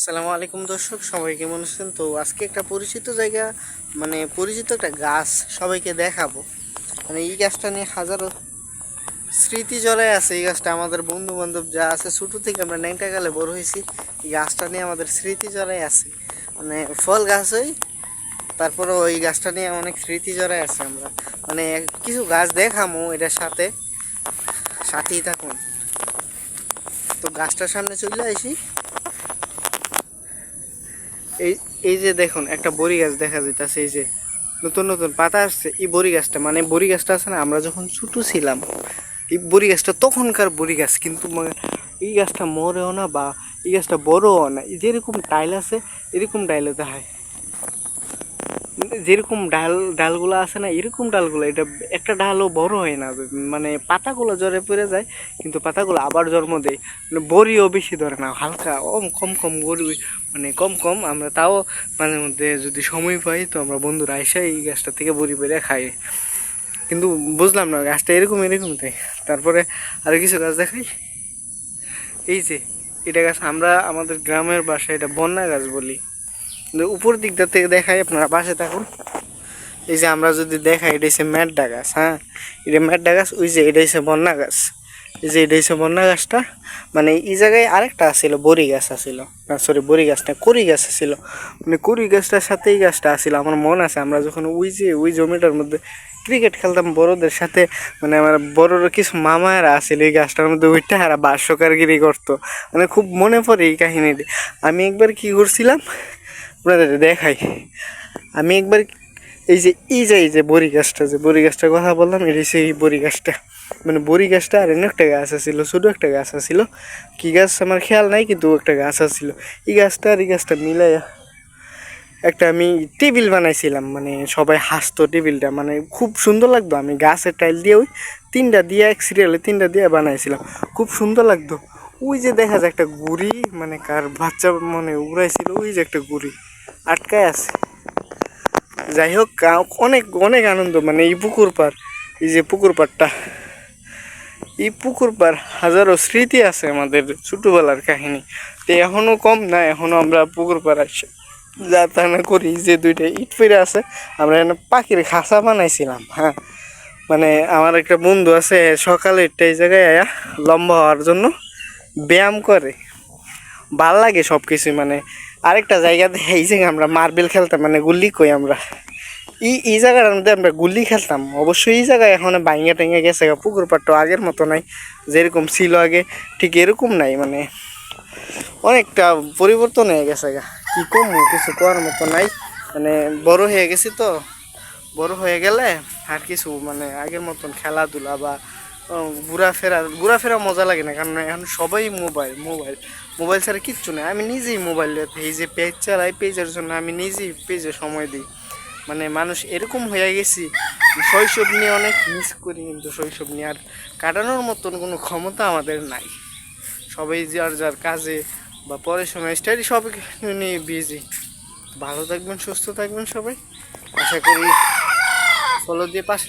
আসসালামু আলাইকুম দর্শক, সবাই কেমন আছেন? তো আজকে একটা পরিচিত জায়গা মানে পরিচিত একটা গাছ সবাইকে দেখাবো। মানে এই গাছটা নিয়ে হাজারো স্মৃতি জড়ায় আছে। এই গাছটা আমাদের বন্ধু বান্ধব যা আছে, ছোটো থেকে আমরা ন্যাংটা গালে বড় হয়েছি, এই গাছটা নিয়ে আমাদের স্মৃতি জড়ায় আছে। মানে ফল গাছ ওই, তারপরে ওই গাছটা নিয়ে অনেক স্মৃতি জড়ায় আছে আমরা। মানে কিছু গাছ দেখামো এটার সাথে, সাথেই থাকুন। তো গাছটার সামনে চলে আসি। এই এই যে দেখুন, একটা বড়ি গাছ দেখা যাইতেছে, এই যে নতুন নতুন পাতা আসছে, এই বড়ি গাছটা মানে বড়ি গাছটা আছে না, আমরা যখন ছোটো ছিলাম, এই বড়ি গাছটা তখনকার বড়ি গাছ, কিন্তু এই গাছটা মরেও না বা এই গাছটা বড়ও না যেরকম টাইল আছে, এরকম টাইলে দেখায় যেরকম ডাল, ডালগুলো আছে না, এরকম ডালগুলো, এটা একটা ডালও বড় হয় না মানে পাতাগুলো জ্বরে পড়ে যায়, কিন্তু পাতাগুলো আবার জন্ম দেয়। মানে বড়িও বেশি ধরে না, হালকা, কম কম কম বড়ি মানে কম কম, আমরা তাও মাঝে মধ্যে যদি সময় পাই, তো আমরা বন্ধুরা এসে এই গাছটা থেকে বড়ি পেরে খাই। কিন্তু বুঝলাম না, গাছটা এরকম এরকম তাই তারপরে আরও কিছু গাছ দেখাই। এই যে, এটা গাছ আমরা আমাদের গ্রামের বাসায় এটা বন্যা গাছ বলি। উপর দিকটা থেকে দেখাই আপনারা পাশে থাকুন। এই যে আমরা যদি দেখাই, এটা হচ্ছে ম্যাড্ডা গাছ হ্যাঁ? এটা ম্যাড্ডা গাছ, ওই যে এটা হচ্ছে বন্যা গাছ। এই যে এটা হচ্ছে বন্যা গাছটা মানে এই জায়গায় আরেকটা আছিল, বড়ি গাছ আছিল। না সরি বড়ি গাছ না করি গাছ আছিল। মানে করি গাছটার সাথে এই গাছটা আছিল, আমার মন আছে। আমরা যখন ওই যে, ওই জমিটার মধ্যে ক্রিকেট খেলতাম, বড়দের সাথে মানে আমার বড়র কিছু মামারা আছিল এই গাছটার মধ্যে ওইটা হারা বাস্যকারগিরি করতো। মানে খুব মনে পড়ে এই কাহিনিটি। আমি একবার কি করছিলাম আপনাদের দেখাই। আমি একবার এই যে এই যে এই যে বড়ি গাছটা, যে বড়ি গাছটার কথা বললাম, এটা হচ্ছে এই বড়ি গাছটা। মানে বড়ি গাছটা আর একটা গাছ আছিল, ছোটো একটা গাছ আছিল। কি গাছ আমার খেয়াল নাই, কিন্তু একটা গাছ আছিল। এই গাছটা আর এই গাছটা মিলাইয়া একটা আমি টেবিল বানাইছিলাম মানে সবাই হাসতো টেবিলটা মানে খুব সুন্দর লাগতো। আমি গাছের টাইল দিয়ে ওই তিনটা দিয়ে, এক সিরিয়ালে তিনটা দিয়ে বানাইছিলাম। খুব সুন্দর লাগতো। ওই যে দেখা যায় একটা গুড়ি মানে কার বাচ্চা মানে উড়াইছিল, ওই যে একটা গুড়ি। আটকায় আছে। যাই হোক অনেক অনেক আনন্দ মানে এই পুকুর পার এই যে পুকুর পাড়টা। এই পুকুর পার হাজারো স্মৃতি আছে আমাদের ছোটোবেলার কাহিনী। তো এখনও কম না এখনও আমরা পুকুর পাড় আসি। যা তা না করি, যে দুইটা ইট ফিরে আছে, আমরা এখানে পাখির খাঁচা বানাইছিলাম হ্যাঁ। মানে আমার একটা বন্ধু আছে, সকালে এই জায়গায় আয়া, লম্বা হওয়ার জন্য ব্যায়াম করে। ভালো লাগে সব কিছুই মানে আরেকটা জায়গাতে এই যে আমরা মার্বেল খেলতাম মানে গুল্লি কই আমরা। এই এই জায়গাটার মধ্যে আমরা গুল্লি খেলতাম। অবশ্যই এই জায়গায় এখন ভাঙ্গা টেঙ্গে গেছে পুকুর পাড়টা আগের মতো নাই, যেরকম ছিল আগে, ঠিক এরকম নাই মানে অনেকটা পরিবর্তন হয়ে গেছে গা। কি কম কিছু করার মতো নাই মানে বড় হয়ে গেছি তো। বড় হয়ে গেলে আর কিছু মানে আগের মতন খেলাধুলা বা ঘোরাফেরা ঘোরাফেরা মজা লাগে না, কারণ এখন সবাই মোবাইল মোবাইল মোবাইল ছাড়া কিচ্ছু নেই। আমি নিজেই মোবাইল এই যে পেজ চালাই পেজের জন্য আমি নিজেই পেজে সময় দিই। মানে মানুষ এরকম হয়ে গেছি, শৈশব নিয়ে অনেক মিস করি, কিন্তু শৈশব নিয়ে আর কাটানোর মতন কোনো ক্ষমতা আমাদের নাই। সবাই যার যার কাজে বা পড়াশোনা স্টাডি সব নিয়ে বিজি ভালো থাকবেন, সুস্থ থাকবেন সবাই। আশা করি ফলো দিয়ে পাশে